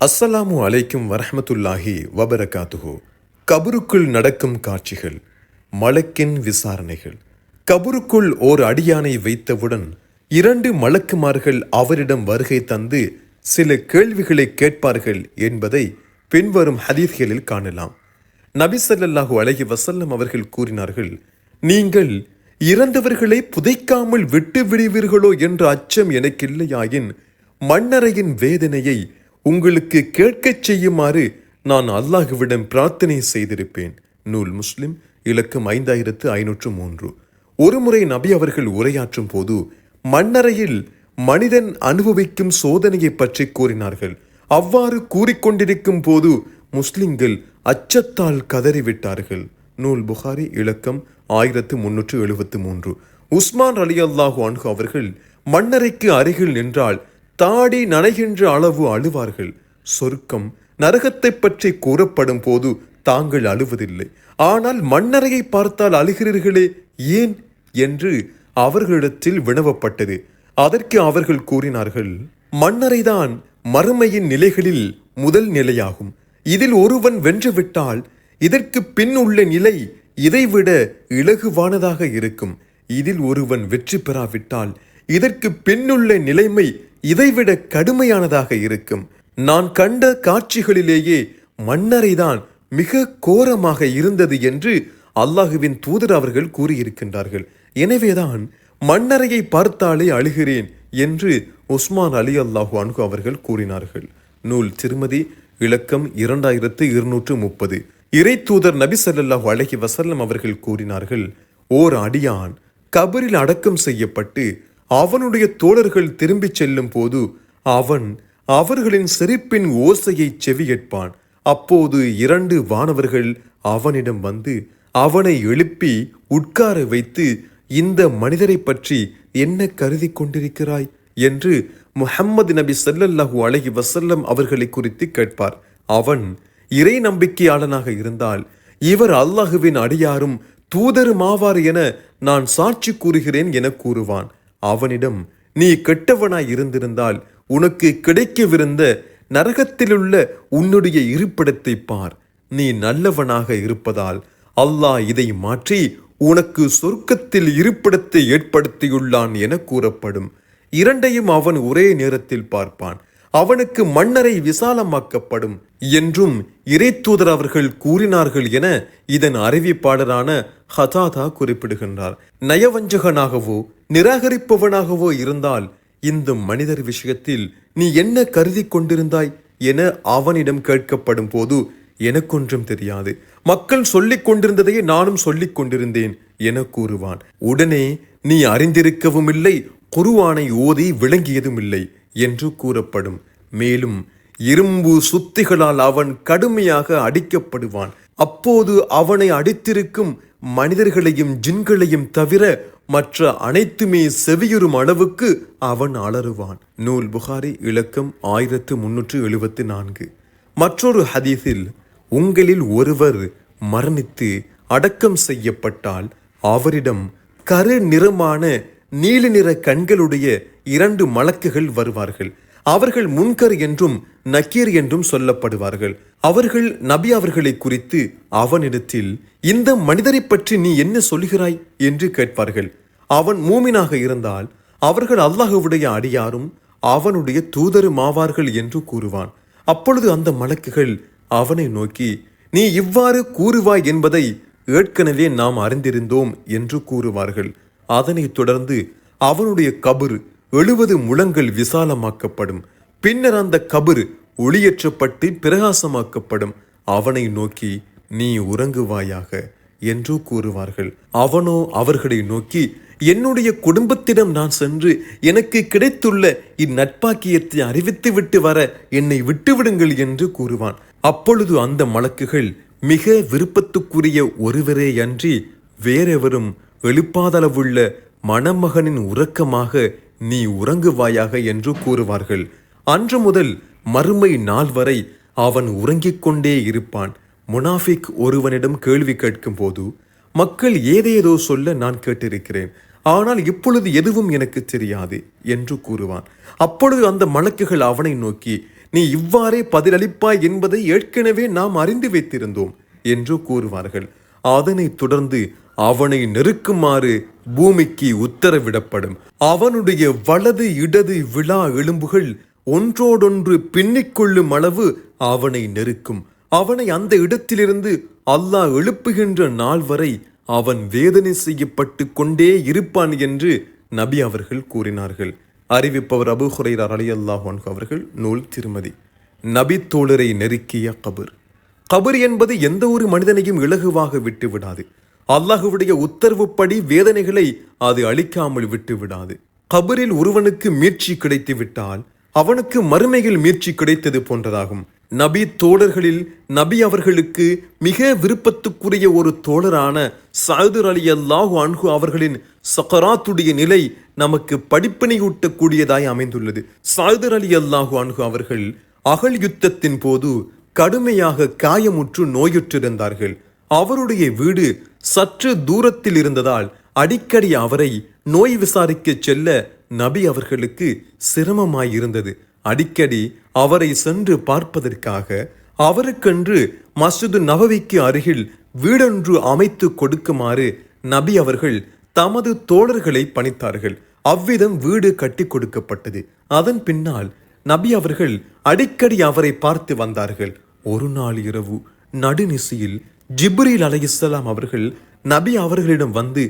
அஸ்ஸலாமு அலைக்கும் வரஹமத்துல்லாஹி வபரகாத்துஹு. கபருக்குள் நடக்கும் காட்சிகள் மலக்கின் விசாரணைகள். கபருக்குள் ஓர் அடியானை வைத்தவுடன் இரண்டு மலக்குமார்கள் அவரிடம் வருகை தந்து சில கேள்விகளை கேட்பார்கள் என்பதை பின்வரும் ஹதீஸ்களில் காணலாம். நபிசல்லாஹு அலஹி வசல்லம் அவர்கள் கூறினார்கள் நீங்கள் இறந்தவர்களை புதைக்காமல் விட்டு விடுவீர்களோ என்ற அச்சம் எனக்கில்லையாயின் மன்னரையின் வேதனையை உங்களுக்கு கேட்கச் செய்யுமாறு நான் அல்லாஹுவிடம் பிரார்த்தனை செய்திருப்பேன். நூல் முஸ்லிம் இலக்கம் ஐந்தாயிரத்து ஐநூற்று மூன்று. ஒருமுறை நபி அவர்கள் உரையாற்றும் போது மண்ணறையில் மனிதன் அனுபவிக்கும் சோதனையை பற்றி கூறினார்கள். அவ்வாறு கூறிக்கொண்டிருக்கும் போது முஸ்லிம்கள் அச்சத்தால் கதறிவிட்டார்கள். நூல் புகாரி இலக்கம் ஆயிரத்து முன்னூற்று எழுபத்து மூன்று. உஸ்மான் அலி அல்லாஹு அன்ஹு அவர்கள் மன்னரைக்கு அருகில் நின்றால் தாடி நனைகின்ற அளவு அழுவார்கள். சொர்க்கம் நரகத்தை பற்றி கூறப்படும் போது தாங்கள் அழுவதில்லை. ஆனால் மன்னரையை பார்த்தால் அழுகிறீர்களே ஏன்? என்று அவர்களிடத்தில் வினவப்பட்டது. அதற்கு அவர்கள் கூறினார்கள் மன்னரைதான் மறுமையின் நிலைகளில் முதல் நிலையாகும். இதில் ஒருவன் வென்றுவிட்டால் இதற்கு பின் உள்ள நிலை இதைவிட இலகுவானதாக இருக்கும். இதில் ஒருவன் வெற்றி பெறாவிட்டால் இதற்கு பின்னுள்ள நிலைமை இதைவிட கடுமையானதாக இருக்கும். நான் கண்ட காட்சிகளிலேயே மன்னரைதான் மிக கோரமாக இருந்தது என்று அல்லாஹுவின் தூதர் அவர்கள் கூறியிருக்கின்றார்கள். எனவேதான் மன்னரையை பார்த்தாலே அழுகிறேன் என்று உஸ்மான் அலி அல்லாஹு அன்கு அவர்கள் கூறினார்கள். நூல் திருமதி இலக்கம் இரண்டாயிரத்து இருநூற்று முப்பது. இறை தூதர் நபி சல்லாஹு அலஹி வசல்லம் அவர்கள் கூறினார்கள் ஓர் அடியான் கபரில் அடக்கம் செய்யப்பட்டு அவனுடைய தோழர்கள் திரும்பிச் செல்லும் போது அவன் அவர்களின் சிரிப்பின் ஓசையை செவியேற்பான். அப்போது இரண்டு வானவர்கள் அவனிடம் வந்து அவனை எழுப்பி உட்கார வைத்து இந்த மனிதரை பற்றி என்ன கருதி கொண்டிருக்கிறாய்? என்று முஹம்மது நபி ஸல்லல்லாஹு அழகி வசல்லம் அவர்களை குறித்து கேட்பார். அவன் இறை நம்பிக்கையாளனாக இருந்தால் இவர் அல்லாஹுவின் அடியாரும் தூதரும் ஆவார் என நான் சாட்சி கூறுகிறேன் என கூறுவான். அவனிடம் நீ கெட்டவனாய் இருந்திருந்தால் உனக்கு கிடைக்கவிருந்த நரகத்திலுள்ள உன்னுடைய இருப்பிடத்தை பார். நீ நல்லவனாக இருப்பதால் அல்லாஹ் இதை மாற்றி உனக்கு சொர்க்கத்தில் இருப்பிடத்தை ஏற்படுத்தியுள்ளான் என கூறப்படும். இரண்டையும் அவன் ஒரே நேரத்தில் பார்ப்பான். அவனுக்கு மன்னரை விசாலமாக்கப்படும் என்றும் இறைத்தூதர் அவர்கள் கூறினார்கள் என இதன் அறிவிப்பாளரான ஹதாதா குறிப்பிடுகின்றார். நயவஞ்சகனாகவோ நிராகரிப்பவனாகவோ இருந்தால் இந்த மனிதர் விஷயத்தில் நீ என்ன கருதி கொண்டிருந்தாய் என அவனிடம் கேட்கப்படும் போது எனக்கொன்றும் தெரியாது. மக்கள் சொல்லிக் கொண்டிருந்ததையே நானும் சொல்லிக் கொண்டிருந்தேன் என கூறுவான். உடனே நீ அறிந்திருக்கவும் இல்லை குருவானை ஓதி விளங்கியதும் இல்லை என்று கூறப்படும். மேலும் இரும்பு சுத்திகளால் அவன் கடுமையாக அடிக்கப்படுவான். அப்போது அவனை அடித்திருக்கும் மனிதர்களையும் ஜின்களையும் தவிர மற்ற அனைத்துமே செவியுறும் அளவுக்கு அவன் அலறுவான். நூல் புகாரி இலக்கம் ஆயிரத்து முன்னூற்று எழுபத்து நான்கு. மற்றொரு ஹதீஸில் உங்களில் ஒருவர் மரணித்து அடக்கம் செய்யப்பட்டால் அவரிடம் கரு நிறமான நீல நிற கண்களுடைய இரண்டு மலக்குகள் வருவார்கள். அவர்கள் முன்கர் என்றும் நக்கீர் என்றும் சொல்லப்படுவார்கள். அவர்கள் நபி அவர்களை குறித்து அவனிடத்தில் இந்த மனிதரை பற்றி நீ என்ன சொல்கிறாய்? என்று கேட்பார்கள். அவன் மூமினாக இருந்தால் அவர்கள் அல்லாஹுவுடைய அடியாரும் அவனுடைய தூதரும் ஆவார்கள் என்று கூறுவான். அப்பொழுது அந்த மலக்குகள் அவனை நோக்கி நீ இவ்வாறு கூறுவாய் என்பதை ஏற்கனவே நாம் அறிந்திருந்தோம் என்று கூறுவார்கள். அதனைத் தொடர்ந்து அவனுடைய கபர் எழுபது முழங்கள் விசாலமாக்கப்படும். பின்னர் அந்த கபரு ஒளியேற்றப்பட்டு பிரகாசமாக்கப்படும். அவனை நோக்கி நீ உறங்குவாயாக என்று கூறுவார்கள். அவனோ அவர்களை நோக்கி என்னுடைய குடும்பத்திடம் நான் சென்று எனக்கு கிடைத்துள்ள இந்நட்பாக்கியத்தை அறிவித்துவிட்டு வர என்னை விட்டுவிடுங்கள் என்று கூறுவான். அப்பொழுது அந்த மலக்குகள் மிக விருப்பத்துக்குரிய ஒருவரே அன்றி வேறெவரும் எழுப்பாதளவுள்ள மணமகனின் உறக்கமாக நீ உறங்குவாயாக என்று கூறுவார்கள். அன்று முதல் மறுமை நாள் வரை அவன் உறங்கிக் கொண்டே இருப்பான். முனாஃபிக் ஒருவனிடம் கேள்வி கேட்கும் போது மக்கள் ஏதேதோ சொல்ல நான் கேட்டிருக்கிறேன். ஆனால் இப்பொழுது எதுவும் எனக்கு தெரியாது என்று கூறுவான். அப்பொழுது அந்த மலக்குகள் அவனை நோக்கி நீ இவ்வாறே பதிலளிப்பாய் என்பதை ஏற்கனவே நாம் அறிந்து வைத்திருந்தோம் என்று கூறுவார்கள். அதனைத் தொடர்ந்து அவனை நெருக்குமாறு பூமிக்கு உத்தரவிடப்படும். அவனுடைய வலது இடது விழா எலும்புகள் ஒன்றோடொன்று பின்னிக் கொள்ளும் அளவு அவனை நெருக்கும். அவனை அந்த இடத்திலிருந்து அல்லாஹ் எழுப்புகின்ற நாள் வரை அவன் வேதனை செய்யப்பட்டு கொண்டே இருப்பான் என்று நபி அவர்கள் கூறினார்கள். அறிவிப்பவர் அபு ஹுரைரார் அலி அல்லாஹ் அவர்கள் நூல் திருமதி. நபி தோழரை நெருக்கிய கபர். கபர் என்பது எந்த ஒரு மனிதனையும் இலகுவாக விட்டு விடாது அல்லாஹுவுடைய உத்தரவுப்படி வேதனைகளை அது அளிக்காமல் விட்டு விடாது கபரில் ஒருவனுக்கு மீட்சி கிடைத்து விட்டால் அவனுக்கு மறுமையில் மீட்சி கிடைத்தது போன்றதாகும். நபி தோழர்களில் நபி அவர்களுக்கு மிக விருப்பத்துக்குரிய ஒரு தோழரான சாதுர் அலி அல்லாஹு அன்ஹு அவர்களின் சக்கராத்துடைய நிலை நமக்கு படிப்பினையூட்டக்கூடியதாய் அமைந்துள்ளது. சாதுர் அலி அல்லாஹு அன்ஹு அவர்கள் அகல் யுத்தத்தின் போது கடுமையாக காயமுற்று நோயுற்றிருந்தார்கள். அவருடைய வீடு சற்று தூரத்தில் இருந்ததால் அடிக்கடி அவரை நோய் விசாரிக்க செல்ல நபி அவர்களுக்கு சிரமமாயிருந்தது. அடிக்கடி அவரை சென்று பார்ப்பதற்காக அவருக்கென்று மசூது நபவிக்கு அருகில் வீடொன்று அமைத்து கொடுக்குமாறு நபி அவர்கள் தமது தோழர்களை பணித்தார்கள். அவ்விதம் வீடு கட்டி கொடுக்கப்பட்டது. அதன் பின்னால் நபி அவர்கள் அடிக்கடி அவரை பார்த்து வந்தார்கள். ஒரு நாள் இரவு நடுநிசையில் ஜிப்ரீல் அலைஹிஸ்ஸலாம் அவர்கள் நபி அவர்களிடம் வந்து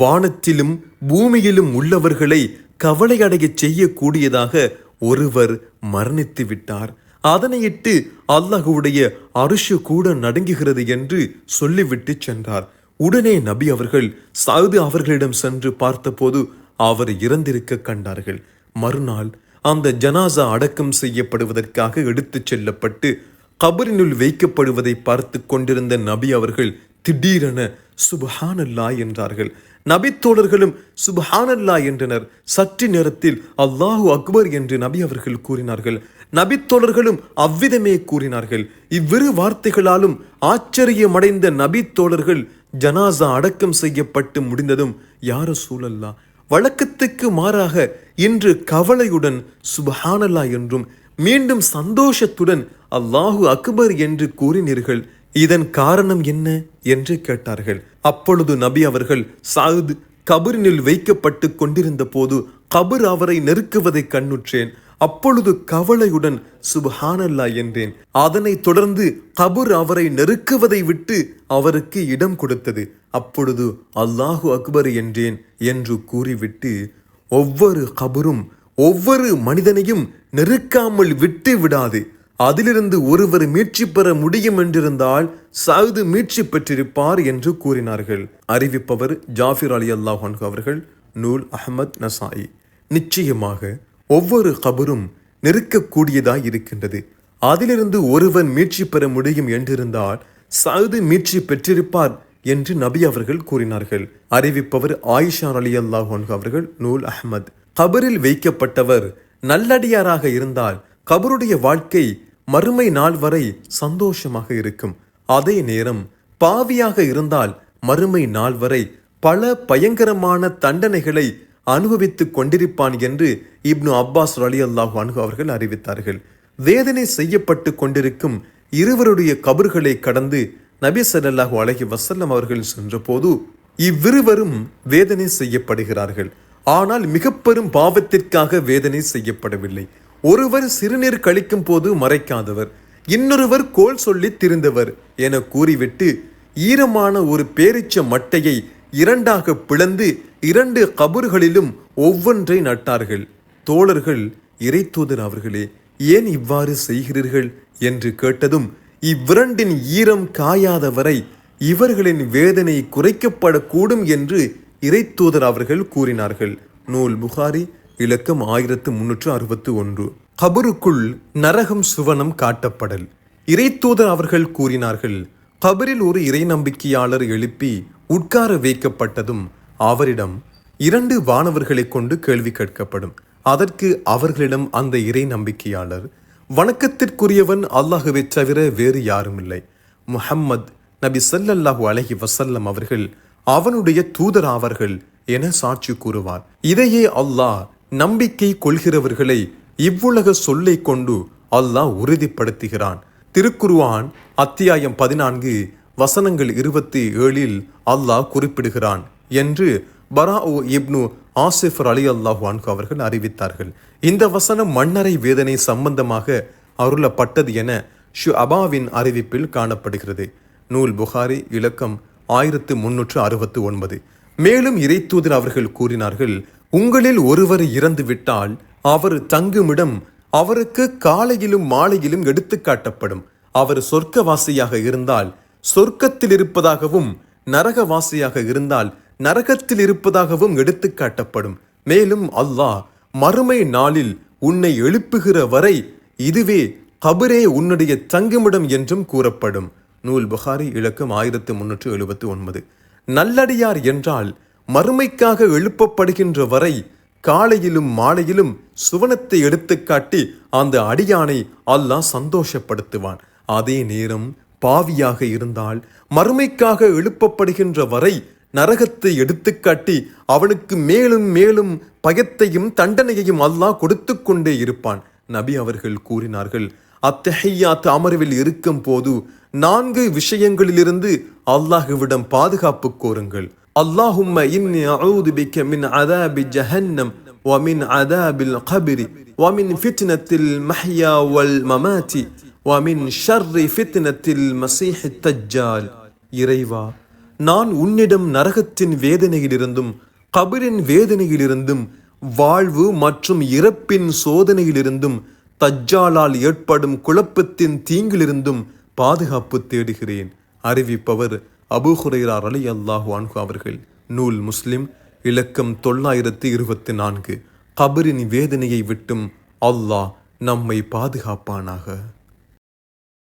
வானத்திலும் பூமியிலும் உள்ளவர்களை கவலையடைய செய்யக்கூடியதாக ஒருவர் மரணித்து விட்டார். அதனையிட்டு அல்லாஹுடைய அரிசு கூட நடுங்குகிறது என்று சொல்லிவிட்டு சென்றார். உடனே நபி அவர்கள் சவுது அவர்களிடம் சென்று பார்த்தபோது அவர் இறந்திருக்க கண்டார்கள். மறுநாள் அந்த ஜனாசா அடக்கம் செய்யப்படுவதற்காக எடுத்துச் செல்லப்பட்டு கபரினுள் வைக்கப்படுவதை பார்த்து கொண்டிருந்த நபி அவர்கள் திடீரென சுபஹானல்லா என்றார்கள். நபி தோழர்களும் சுபஹானல்லா என்றனர். சற்று நேரத்தில் அல்லாஹு அக்பர் என்று நபி அவர்கள் கூறினார்கள். நபி தோழர்களும் அவ்விதமே கூறினார்கள். இவ்விரு வார்த்தைகளாலும் ஆச்சரியமடைந்த நபி தோழர்கள் ஜனாசா அடக்கம் செய்யப்பட்டு முடிந்ததும் யார சூழல்லா வழக்கத்துக்கு மாறாக இன்று கவலையுடன் சுபஹானல்லா என்றும் மீண்டும் சந்தோஷத்துடன் அல்லாஹு அக்பர் என்று கூறினீர்கள். இதன் காரணம் என்ன? என்று கேட்டார்கள். அப்பொழுது நபி அவர்கள் சாயுத் கபரினில் வைக்கப்பட்டு கொண்டிருந்த போது கபர் அவரை நெருக்குவதை கண்ணுற்றேன். அப்பொழுது கவலையுடன் சுபஹானல்லா என்றேன். அதனை தொடர்ந்து கபூர் அவரை நெருக்குவதை விட்டு அவருக்கு இடம் கொடுத்தது. அப்பொழுது அல்லாஹு அக்பர் என்றேன் என்று கூறிவிட்டு ஒவ்வொரு கபரும் ஒவ்வொரு மனிதனையும் நெருக்காமல் விட்டு விடாது. அதிலிருந்து ஒருவர் மீட்சி பெற முடியும் என்றிருந்தால் சவுது மீட்சி பெற்றிருப்பார் என்று கூறினார்கள். அறிவிப்பவர் ஜாஃபிர் அலி அல்லாஹ் அவர்கள் நூல் அஹமத் நசாயி. நிச்சயமாக ஒவ்வொரு கபரும் நெருக்கக்கூடியதாய் இருக்கின்றது. அதிலிருந்து ஒருவன் மீட்சி பெற முடியும் என்றிருந்தால் சவுது மீட்சி பெற்றிருப்பார் என்று நபி அவர்கள் கூறினார்கள். அறிவிப்பவர் ஆயிஷா அலி அல்லாஹ் அவர்கள் நூல் அஹமத். கபரில் வைக்கப்பட்டவர் நல்லடியாராக இருந்தால் கபருடைய வாழ்க்கை மறுமை நாள் வரை சந்தோஷமாக இருக்கும். அதே நேரம் பாவியாக இருந்தால் மறுமை நாள் வரை பல பயங்கரமான தண்டனைகளை அனுபவித்துக் கொண்டிருப்பான் என்று இப்னு அப்பாஸ் அலி அல்லாஹ் அனுகு அவர்கள் அறிவித்தார்கள். வேதனை செய்யப்பட்டு கொண்டிருக்கும் இருவருடைய கபர்களை கடந்து நபி சல்லாஹூ அலஹி வசல்லம் அவர்கள் சென்றபோது இவ்விருவரும் வேதனை செய்யப்படுகிறார்கள். ஆனால் மிக பெரும் பாவத்திற்காக வேதனை செய்யப்படவில்லை. ஒருவர் சிறுநீர் கழிக்கும் போது மறைக்காதவர் இன்னொருவர் கோல் சொல்லி திரிந்தவர் என கூறிவிட்டு ஈரமான ஒரு பேரிச்ச மட்டையை இரண்டாக பிளந்து இரண்டு கபர்களிலும் ஒவ்வொன்றை நட்டார்கள். தோழர்கள் இறைத்தூதர் அவர்களே ஏன் இவ்வாறு செய்கிறீர்கள்? என்று கேட்டதும் இவ்விரண்டின் ஈரம் காயாதவரை இவர்களின் வேதனை குறைக்கப்படக்கூடும் என்று இறைத்தூதர் அவர்கள் கூறினார்கள் நூல் புகாரி இலக்கம் ஆயிரத்து முன்னூற்று அறுபத்து ஒன்று. கபருக்குள் நரகம் சுவனம் காட்டப்படல். இறைத்தூதர் அவர்கள் கூறினார்கள் கபரில் ஒரு இறை நம்பிக்கையாளர் எழுப்பி உட்கார வைக்கப்பட்டதும் அவரிடம் இரண்டு வானவர்களை கொண்டு கேள்வி கேட்கப்படும். அதற்கு அவர்களிடம் அந்த இறை நம்பிக்கையாளர் வணக்கத்திற்குரியவன் அல்லாஹுவை தவிர வேறு யாரும் இல்லை முஹம்மத் நபி சல்லல்லாஹு அலஹி வசல்லம் அவர்கள் அவனுடைய தூதராவர்கள் என சாட்சி கூறுவார். இதையே அல்லாஹ் நம்பிக்கை கொள்கிறவர்களை இவ்வுலக சொல்லை கொண்டு அல்லாஹ் உறுதிப்படுத்துகிறான். திருக்குருவான் அத்தியாயம் பதினான்கு வசனங்கள் இருபத்தி ஏழில் அல்லாஹ் குறிப்பிடுகிறான் என்று பரா ஓ இப்னு ஆசிஃபர் அலி அல்லாஹ்வான்கு அவர்கள் அறிவித்தார்கள். இந்த வசனம் மன்னரை வேதனை சம்பந்தமாக அருளப்பட்டது என ஷு அபாவின் அறிவிப்பில் காணப்படுகிறது. நூல் புகாரி இலக்கம் ஆயிரத்து முன்னூற்று அறுபத்து ஒன்பது. மேலும் இறைத்தூதர் அவர்கள் கூறினார்கள் உங்களில் ஒருவர் இறந்து விட்டால் அவர் தங்குமிடம் அவருக்கு காலையிலும் மாலையிலும் எடுத்துக்காட்டப்படும் அவர் சொர்க்கவாசியாக இருந்தால் சொர்க்கத்தில் இருப்பதாகவும் நரகவாசியாக இருந்தால் நரகத்தில் இருப்பதாகவும் எடுத்துக்காட்டப்படும் மேலும் அல்லாஹ் மறுமை நாளில் உன்னை எழுப்புகிற வரை இதுவே கபரே உன்னுடைய தங்குமிடம் என்றும் கூறப்படும். நூல் புகாரி இலக்கம் ஆயிரத்து முன்னூற்று எழுபத்து ஒன்பது. நல்லடியார் என்றால் மறுமைக்காக எழுப்பப்படுகின்ற வரை காலையிலும் மாலையிலும் சுவனத்தை எடுத்துக்காட்டி அந்த அடியானை அல்லாஹ் சந்தோஷப்படுத்துவான். அதே நேரம் பாவியாக இருந்தால் மறுமைக்காக எழுப்பப்படுகின்ற வரை நரகத்தை எடுத்துக்காட்டி அவனுக்கு மேலும் மேலும் பயத்தையும் தண்டனையையும் அல்லாஹ் கொடுத்து கொண்டே இருப்பான். நபி அவர்கள் கூறினார்கள் அத்தஹையாத் அமர்வில் இருக்கும் போது நான்கு விஷயங்களிலிருந்து அல்லாஹுவிடம் பாதுகாப்பு கோருங்கள் அல்லாஹும்ம இன்னி அஊது பிக்க மின் அதாபி ஜஹன்னம் ومن عذاب القبر ومن فتنة المحيا والممات ومن شر فتنة المسيح الدجال இறைவா நான் உன்னிடம் நரகத்தின் வேதனையிலிருந்தும் கபரின் வேதனையிலிருந்தும் வாழ்வு மற்றும் இறப்பின் சோதனையிலிருந்தும் தஜ்ஜாலால் ஏற்படும் குழப்பத்தின் தீங்கிலிருந்தும் பாதுகாப்பு தேடுகிறேன் அறிவிப்பவர் அபு ஹுரைரா அலி அல்லாஹு அன்ஹு அவர்கள். நூல் முஸ்லிம் இலக்கம் தொள்ளாயிரத்து இருபத்தி நான்கு. கபரின் வேதனையை விட்டும் அல்லாஹ் நம்மை பாதுகாப்பானாக.